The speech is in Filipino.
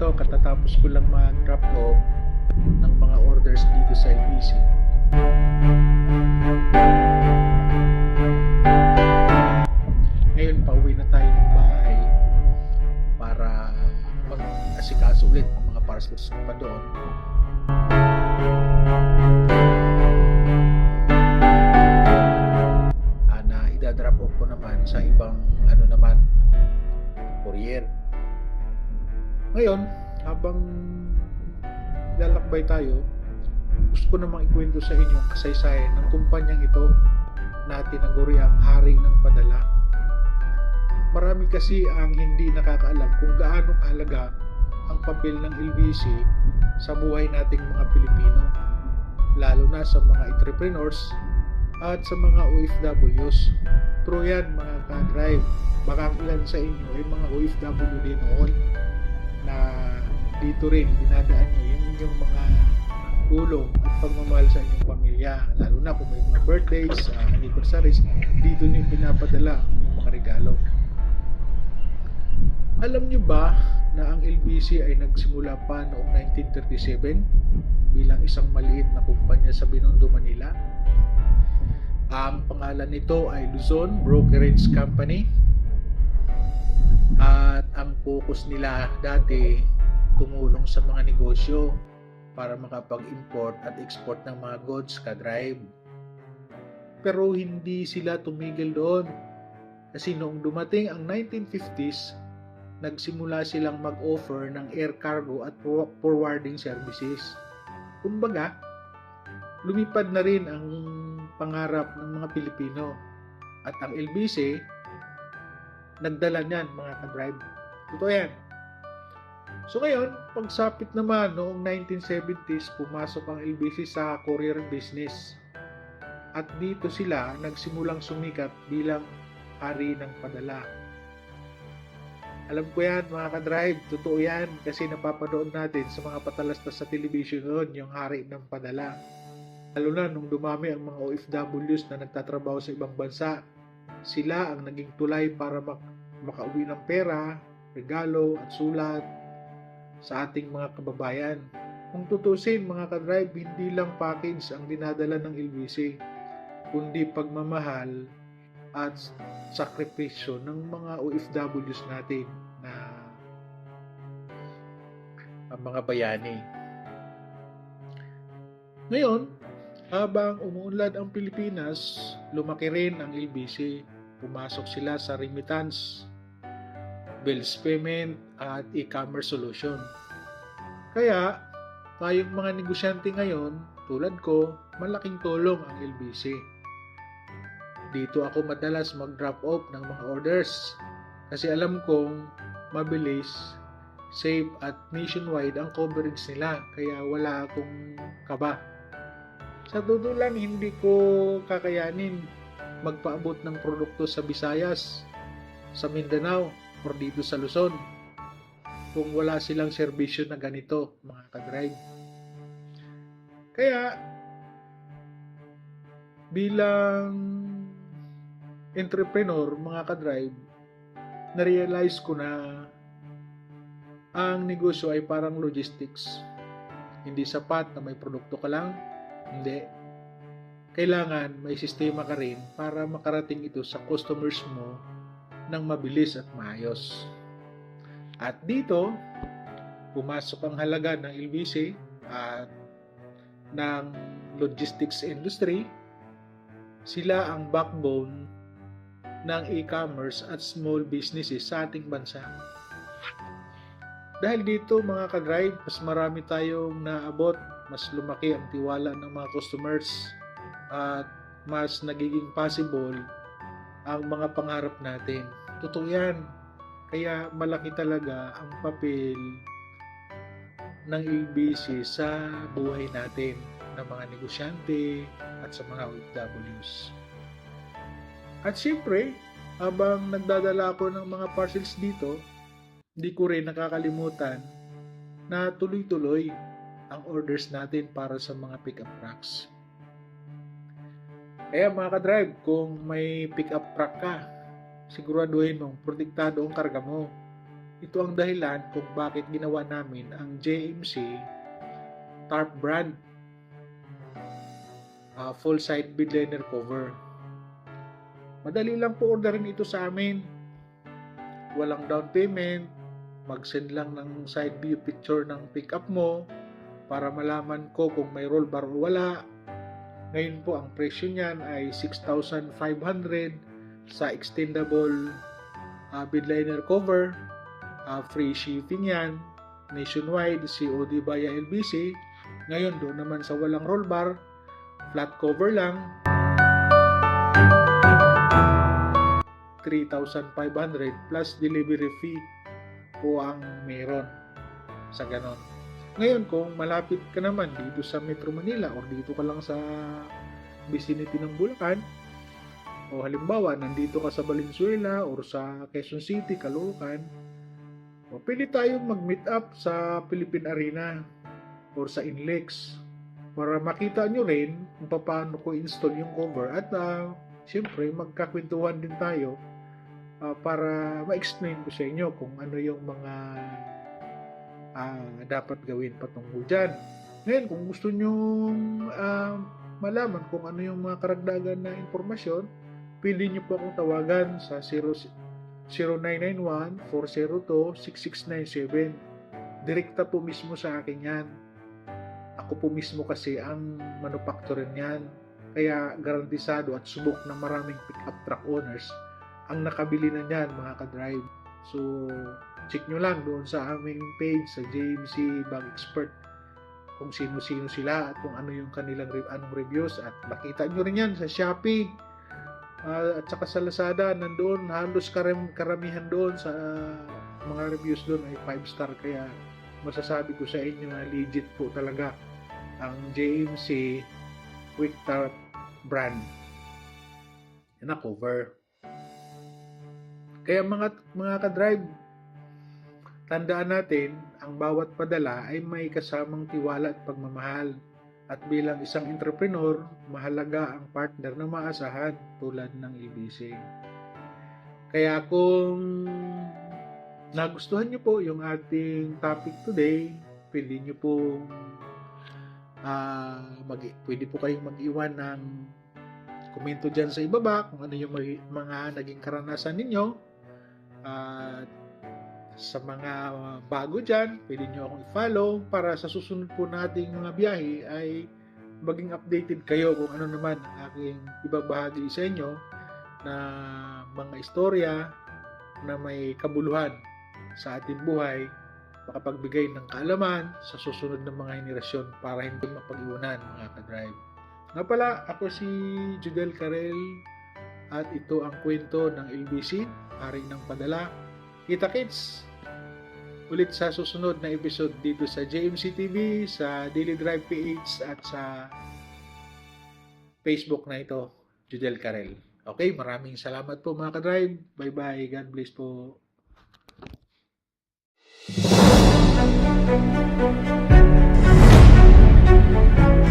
araw katatapos ko lang mag-drop off ng mga orders dito sa LBC. Ngayon, pauwi na tayo ng bahay para mag-asikaso ulit ng mga parcels ko pa doon. Ah, na idadrop off ko naman sa ibang ano naman courier. Ngayon, habang lalakbay tayo, gusto ko namang ikwento sa inyo ang kasaysayan ng kumpanyang ito na tinaguri ang hari ng padala. Marami kasi ang hindi nakakaalam kung gaano kahalaga ang papel ng LBC sa buhay nating mga Pilipino, lalo na sa mga entrepreneurs at sa mga OFWs. True yan mga ka-drive. Baka ilan sa inyo ay mga OFW din noon na dito rin dinadaan nyo yung inyong mga tulong at pagmamahal sa inyong pamilya. Lalo na kung may mga birthdays, uh, anniversaries, dito nyo pinapadala ang inyong mga regalo. Alam nyo ba na ang LBC ay nagsimula pa noong 1937 bilang isang maliit na kumpanya sa Binondo, Manila? Ang pangalan nito ay Luzon Brokerage Company. At ang focus nila dati tumulong sa mga negosyo para makapag-import at export ng mga goods ka-drive. Pero hindi sila tumigil doon. Kasi noong dumating ang 1950s, nagsimula silang mag-offer ng air cargo at forwarding services. Kumbaga, lumipad na rin ang pangarap ng mga Pilipino. At ang LBC, nagdala niyan mga ka-drive. Totoo yan. So ngayon, pagsapit naman noong 1970s, pumasok ang LBC sa courier business. At dito sila nagsimulang sumikat bilang hari ng padala. Alam ko yan mga ka-drive, totoo yan kasi napapanood natin sa mga patalastas sa television noon yung hari ng padala. Lalo na nung dumami ang mga OFWs na nagtatrabaho sa ibang bansa, sila ang naging tulay para mak- makauwi ng pera, regalo at sulat sa ating mga kababayan. Kung tutusin mga ka-drive, hindi lang package ang dinadala ng LBC, kundi pagmamahal at sakripisyo ng mga OFWs natin na ang mga bayani. Ngayon, habang umuunlad ang Pilipinas, lumaki rin ang LBC. Pumasok sila sa remittance, bills payment, at e-commerce solution. Kaya, tayong mga negosyante ngayon, tulad ko, malaking tulong ang LBC. Dito ako madalas mag-drop off ng mga orders kasi alam kong mabilis, safe at nationwide ang coverage nila kaya wala akong kaba. Sa totoo lang, hindi ko kakayanin magpaabot ng produkto sa Visayas, sa Mindanao, or dito sa Luzon kung wala silang serbisyo na ganito, mga ka-drive. Kaya, bilang entrepreneur, mga ka-drive, na-realize ko na ang negosyo ay parang logistics. Hindi sapat na may produkto ka lang. Hindi. Kailangan may sistema ka rin para makarating ito sa customers mo ng mabilis at maayos. At dito, pumasok ang halaga ng LBC at ng logistics industry. Sila ang backbone ng e-commerce at small businesses sa ating bansa. Dahil dito mga ka-drive, mas marami tayong naabot, mas lumaki ang tiwala ng mga customers at mas nagiging possible ang mga pangarap natin. Totoo yan. Kaya malaki talaga ang papel ng LBC sa buhay natin ng mga negosyante at sa mga OFWs. At siyempre, habang nagdadala ako ng mga parcels dito, hindi ko rin nakakalimutan na tuloy-tuloy ang orders natin para sa mga pick-up trucks. Kaya mga ka-drive, kung may pick-up truck ka, siguraduhin mong protektado ang karga mo. ito ang dahilan kung bakit ginawa namin ang JMC tarp brand Ah, full side bed liner cover. Madali lang po orderin ito sa amin. Walang down payment. Mag-send lang ng side view picture ng pickup mo para malaman ko kung may roll bar o wala. Ngayon po ang presyo niyan ay 6,500 sa extendable uh, bed liner cover. Ah, free shipping yan. Nationwide, COD via LBC. Ngayon doon naman sa walang roll bar, flat cover lang 3,500 plus delivery fee po ang meron sa ganon. Ngayon, kung malapit ka naman dito sa Metro Manila or dito ka lang sa vicinity ng Bulacan, o halimbawa, nandito ka sa Valenzuela or sa Quezon City, Caloocan, o pwede tayong mag-meet up sa Philippine Arena or sa Inlex para makita nyo rin kung paano ko install yung cover. At uh, siyempre magkakwentuhan din tayo ah, para ma-explain ko sa inyo kung ano yung mga ah, dapat gawin patungkol dyan. Ngayon, kung gusto nyo ah, malaman kung ano yung mga karagdagan na informasyon, pwede nyo po akong tawagan sa 0 0991-402-6697. Direkta po mismo sa akin yan. Ako po mismo kasi ang manufacturer niyan. Kaya garantisado at subok ng maraming pickup truck owners ang nakabili na niyan mga ka-drive. So, check nyo lang doon sa aming page sa JMC Bag Expert kung sino-sino sila at kung ano yung kanilang anong reviews. At makita nyo rin yan sa Shopee. Ah, at saka sa Lazada nandoon halos karam, karamihan doon sa ah, mga reviews doon ay 5 star. Kaya masasabi ko sa inyo na legit po talaga ang JMC Quick Tarp brand. Na cover. Kaya mga mga ka-drive, tandaan natin, ang bawat padala ay may kasamang tiwala at pagmamahal. At bilang isang entrepreneur, mahalaga ang partner na maasahan tulad ng LBC. Kaya kung nagustuhan niyo po yung ating topic today, pwede niyo po ah mag, pwede po kayong mag-iwan ng komento dyan sa ibaba kung ano yung mga, naging karanasan ninyo at sa mga bago dyan, pwede nyo akong i-follow para sa susunod po nating mga biyahe ay maging updated kayo kung ano naman ang aking ibabahagi sa inyo na mga istorya na may kabuluhan sa ating buhay makapagbigay ng kaalaman sa susunod ng mga henerasyon para hindi mapag-iwanan mga ka-drive. Nga pala, ako si Judel Karel at ito ang kwento ng LBC, Haring ng Padala. Kita-kits ulit sa susunod na episode dito sa JMC TV, sa Daily Drive PH at sa Facebook na ito, Judel Karel. Okay, maraming salamat po mga ka-drive. Bye-bye. God bless po. Thank you.